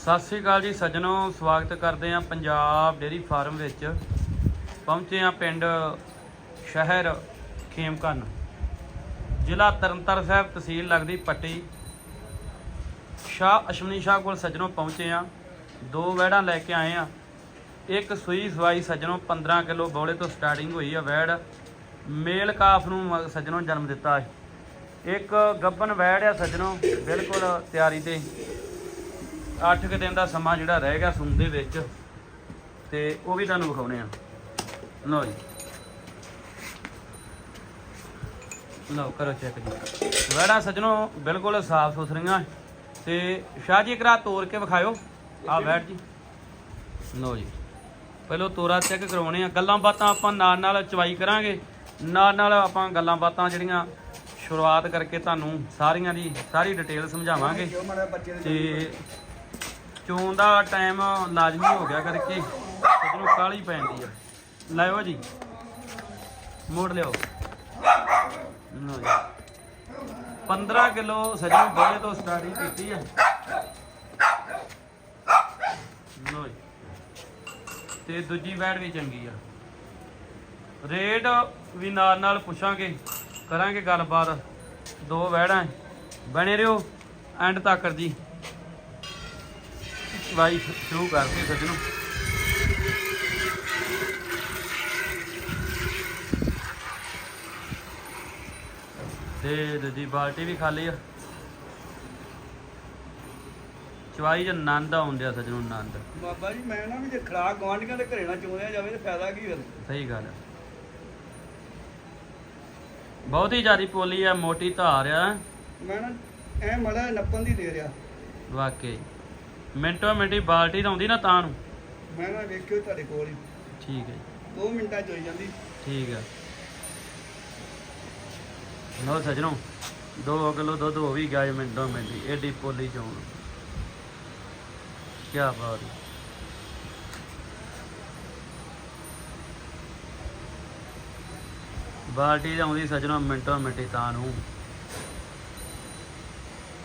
ਸਤਿ ਸ੍ਰੀ ਅਕਾਲ ਜੀ ਸੱਜਣੋ, ਸਵਾਗਤ ਕਰਦੇ ਆ ਪੰਜਾਬ ਡੇਰੀ ਫਾਰਮ ਵਿੱਚ। ਪਹੁੰਚੇ ਆ ਪਿੰਡ ਸ਼ਹਿਰ ਖੇਮਕਰਨ ਜ਼ਿਲ੍ਹਾ ਤਰਨਤਾਰਨ ਸਾਹਿਬ ਤਹਿਸੀਲ ਲੱਗਦੀ ਪੱਟੀ। ਸ਼ਾਹ ਅਸ਼ਵਨੀ ਸ਼ਾਹ ਕੋਲ ਸੱਜਣੋ ਪਹੁੰਚੇ ਆ ਦੋ ਵੈੜਾਂ ਲੈ ਕੇ ਆਏ ਆ ਇੱਕ ਸੂਈ ਸਵਾਈ ਸੱਜਣੋ 15 ਕਿਲੋ ਬੌਲੇ ਤੋਂ ਸਟਾਰਟਿੰਗ ਹੋਈ ਆ ਵੈੜ ਮੇਲ ਕਾਫ ਨੂੰ ਮ- ਸੱਜਣੋ ਜਨਮ ਦਿੱਤਾ ਹੈ ਇੱਕ ਗੱਬਨ ਵੈੜ ਆ ਸੱਜਣੋ, ਬਿਲਕੁਲ ਤਿਆਰੀ ਤੇ। 8 ਕੁ ਦਿਨ ਦਾ ਸਮਾਂ ਜਿਹੜਾ ਰਹਿ ਗਿਆ ਸੂਣ ਦੇ ਵਿੱਚ, ਤੇ ਉਹ ਵੀ ਤੁਹਾਨੂੰ ਵਿਖਾਉਣੇ ਆ। ਲਓ ਜੀ। ਲਓ, ਕਰੋ ਚੈੱਕ ਜੀ। ਵੈੜਾ ਸੱਜਣੋ, ਬਿਲਕੁਲ ਸਾਫ਼ ਸੁਥਰੀਆਂ, ਤੇ ਸ਼ਾਹ ਜੀ ਕਰਾ ਤੋੜ ਕੇ ਵਿਖਾਇਓ। ਆ ਬੈਠ ਜੀ। ਲਓ ਜੀ। ਪਹਿਲਾਂ ਤੋਰਾ ਚੈੱਕ ਕਰਵਾਉਣੇ ਆ। ਗੱਲਾਂ ਬਾਤਾਂ ਆਪਾਂ ਨਾਲ ਨਾਲ ਚਵਾਈ ਕਰਾਂਗੇ। ਨਾਲ ਨਾਲ ਆਪਾਂ ਗੱਲਾਂ ਬਾਤਾਂ ਜਿਹੜੀਆਂ ਸ਼ੁਰੂਆਤ ਕਰਕੇ ਤੁਹਾਨੂੰ ਸਾਰੀਆਂ ਦੀ ਸਾਰੀ ਡਿਟੇਲ ਸਮਝਾਵਾਂਗੇ। ਤੇ ਚੋਣ ਦਾ ਟਾਈਮ ਲਾਜ਼ਮੀ ਹੋ ਗਿਆ ਕਰਕੇ ਜਿਹਨੂੰ ਕਾਲੀ ਪੈਂਦੀ ਆ। ਲਾਇਓ ਜੀ। ਮੋੜ ਲਿਓ ਲਓ ਜੀ। 15 ਕਿਲੋ ਸਜਣ ਬੋਲੇ ਤੋਂ ਸਟਾਰਟਿੰਗ ਕੀਤੀ ਹੈ ਲਓ ਜੀ। ਤੇ ਦੂਜੀ ਵੈੜ ਵੀ ਚੰਗੀ ਆ। ਰੇਟ ਵੀ ਨਾਲ ਨਾਲ ਪੁੱਛਾਂਗੇ। ਕਰਾਂਗੇ ਗੱਲਬਾਤ। ਦੋ ਵੈੜਾਂ ਬਣੇ ਰਿਓ ਐਂਡ ਤੱਕ ਜੀ। ਵਾਈ ਸ਼ੁਰੂ ਕਰਕੇ ਸੱਜਣੋ ਤੇ ਦੂਜੀ ਬਾਲਟੀ ਵੀ ਖਾਲੀ ਆ। ਚਵਾਈ ਚ ਆਨੰਦ ਆਉਂਦਿਆ ਸੱਜਣੋ ਆਨੰਦ। ਬਾਬਾ ਜੀ ਮੈਂ ਨਾ ਵੀ ਜੇ ਖਰਾਕ ਗਵਾਂਢੀਆਂ ਦੇ ਘਰੇ ਨਾ ਚੋਣਿਆ ਜਾਵੇ ਤੇ ਫਾਇਦਾ ਕੀ ਫਿਰ ਸਹੀ ਗੱਲ ਹੈ ਬਹੁਤ ਹੀ ਜ਼ਿਆਦੀ ਪੋਲੀ ਆ ਮੋਟੀ ਧਾਰ ਆ। ਮੈਂ ਨਾ ਐ ਮੜਾ ਨੱਪਣ ਦੀ ਦੇ ਰਿਆ ਵਾਕਈ। ਮਿੰਟੋ ਮਿੰਟੀ ਬਾਲਟੀ ਤਾਂ ਆਉਂਦੀ ਨਾ ਤਾਂ ਨੂੰ। ਮੈਂ ਨਾ ਵੇਖਿਓ ਤੁਹਾਡੇ ਕੋਲ ਹੀ। ਠੀਕ ਹੈ ਜੀ। 2 ਮਿੰਟਾਂ ਚ ਹੋਈ ਜਾਂਦੀ। ਠੀਕ ਹੈ। ਲੋ ਸਜਣੋ 2 ਕਿਲੋ ਦੁੱਧ ਹੋ ਵੀ ਗਿਆ ਜੀ ਮਿੰਟੋ ਮਿੰਟੀ ਏਡੀ ਪੋਲੀ ਚੋਣ ਕੀ ਬਾਤ ਹੈ। ਬਾਲਟੀ ਤਾਂ ਆਉਂਦੀ ਸਜਣੋ ਮਿੰਟੋ ਮਿੰਟੀ ਤਾਂ ਨੂੰ।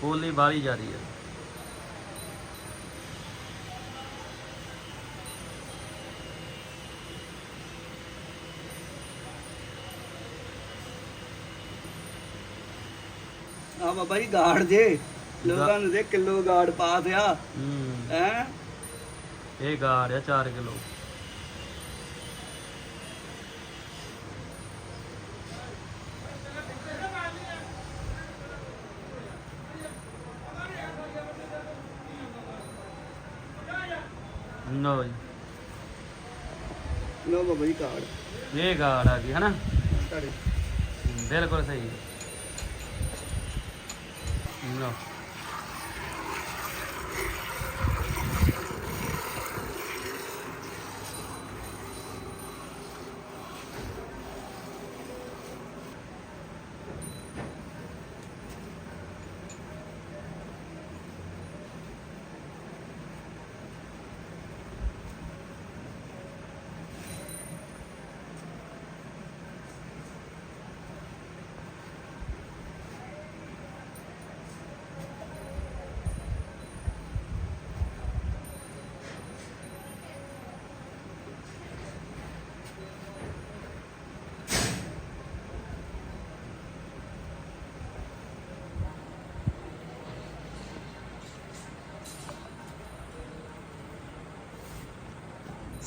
ਪੋਲੀ ਬਾਹਲੀ ਜਾ ਰਹੀ ਹੈ। ਆ ਬਾਬਾ ਜੀ ਗਾੜ ਜੇ ਲੋਕਾਂ ਨੂੰ ਦੇ ਕਿਲੋ ਗਾੜ ਪਾ ਦਿਆ। ਹੂੰ। ਹੈ? ਇਹ ਗਾੜ ਆ 4 ਕਿਲੋ। ਲਓ ਜੀ। ਲੋ ਬਾਬਾ ਜੀ ਗਾੜ ਇਹ ਗਾੜ ਆ ਗਈ ਹਨਾ? ਤੁਹਾਡੇ। ਬਿਲਕੁਲ ਸਹੀ। ਲਓ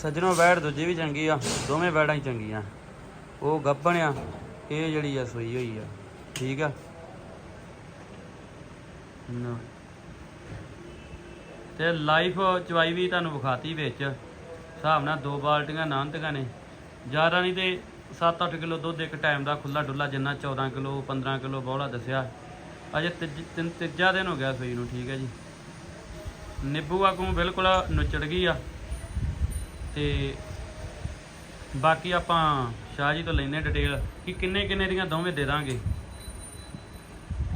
ਸੱਜਣੋ ਵੈੜ ਦੂਜੀ ਵੀ ਚੰਗੀ ਆ, ਦੋਵੇਂ ਵੈੜਾਂ ਹੀ ਚੰਗੀਆਂ। ਉਹ ਗੱਭਣ ਆ, ਇਹ ਜਿਹੜੀ ਆ ਸੋਈ ਹੋਈ ਆ, ਠੀਕ ਆ? ਨਾ। ਤੇ ਲਾਈਫ ਚਵਾਈ ਵੀ ਤੁਹਾਨੂੰ ਵਿਖਾਤੀ ਵਿੱਚ। ਹਿਸਾਬ ਨਾਲ ਦੋ ਬਾਲਟੀਆਂ ਨਾਨਤੀਆਂ ਨੇ। ਜ਼ਿਆਦਾ ਨਹੀਂ ਤੇ 7-8 ਕਿਲੋ ਦੁੱਧ ਇੱਕ ਟਾਈਮ ਦਾ ਖੁੱਲਾ ਡੁੱਲਾ ਜਿੰਨਾ 14 ਕਿਲੋ 15 ਕਿਲੋ ਬੋਲਾ ਦੱਸਿਆ। ਅਜੇ ਤੀਜ- ਤਿੰਨ, ਤੀਜਾ ਦਿਨ ਹੋ ਗਿਆ ਸੋਈ ਨੂੰ, ਠੀਕ ਹੈ ਜੀ। ਨਿੱਬੂ ਆਗੂ ਬਿਲਕੁਲ ਨੁੱਚੜ ਗਈ ਆ। ਤੇ ਬਾਕੀ ਆਪਾਂ ਸ਼ਾਹ ਜੀ ਤੋਂ ਲੈਨੇ ਡਿਟੇਲ ਕਿ ਕਿੰਨੇ ਕਿੰਨੇ ਦੀਆਂ ਦੋਵੇਂ ਦੇ ਦਾਂਗੇ।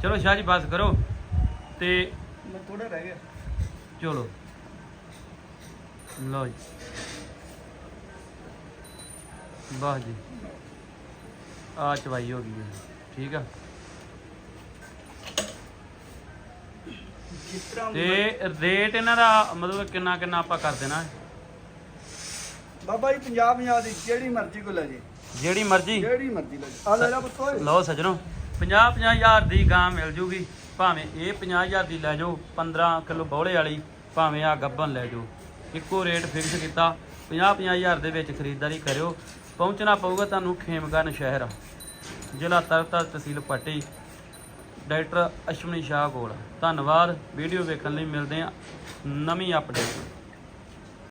ਚਲੋ ਸ਼ਾਹ ਜੀ ਬਸ ਕਰੋ ਤੇ ਮੈਂ ਥੋੜਾ ਰਹਿ ਗਿਆ। ਚਲੋ। ਲਓ ਜੀ। ਵਾਹ ਜੀ। ਆ ਚਵਾਈ ਹੋ ਗਈ ਹੈ। ਠੀਕ ਆ। ਤੇ ਰੇਟ ਇਹਨਾਂ ਦਾ ਮਤਲਬ ਕਿੰਨਾ ਕਿੰਨਾ ਆਪਾਂ ਕਰ ਦੇਣਾ। ਹੈ? ਬਾਬਾ ਜੀ 50 50 ਦੀ ਜਿਹੜੀ ਮਰਜ਼ੀ ਕੋ ਲੈ ਜੇ। ਜਿਹੜੀ ਮਰਜ਼ੀ। ਜਿਹੜੀ ਮਰਜ਼ੀ ਲੈ ਜੇ। ਆ ਲੈ ਲੈ ਪੁੱਤ ਲਓ ਸੱਜਣੋ 50 50 ਹਜ਼ਾਰ ਦੀ ਗਾਂ ਮਿਲ ਜੂਗੀ। ਭਾਵੇਂ ਇਹ 50 ਹਜ਼ਾਰ ਦੀ ਲੈ ਜਾਓ 15 ਕਿਲੋ ਬੌਲੇ ਵਾਲੀ ਭਾਵੇਂ ਆ ਗੱਬਨ ਲੈ ਜਾਓ। ਇੱਕੋ ਰੇਟ ਫਿਕਸ ਕੀਤਾ। 50 50 ਹਜ਼ਾਰ ਦੇ ਵਿੱਚ ਖਰੀਦਦਾਰੀ ਕਰਿਓ। ਪਹੁੰਚਣਾ ਪਊਗਾ ਤੁਹਾਨੂੰ ਖੇਮਗਨ ਸ਼ਹਿਰ। ਜ਼ਿਲ੍ਹਾ ਤਰਨਤਾਰਨ ਤਹਿਸੀਲ ਪੱਟੀ। ਡਾਕਟਰ ਅਸ਼ਵਨੀ ਸ਼ਾਹ ਕੋਲ। ਧੰਨਵਾਦ। ਵੀਡੀਓ ਵੇਖਣ ਲਈ ਮਿਲਦੇ ਆ ਨਵੀਂ ਅਪਡੇਟ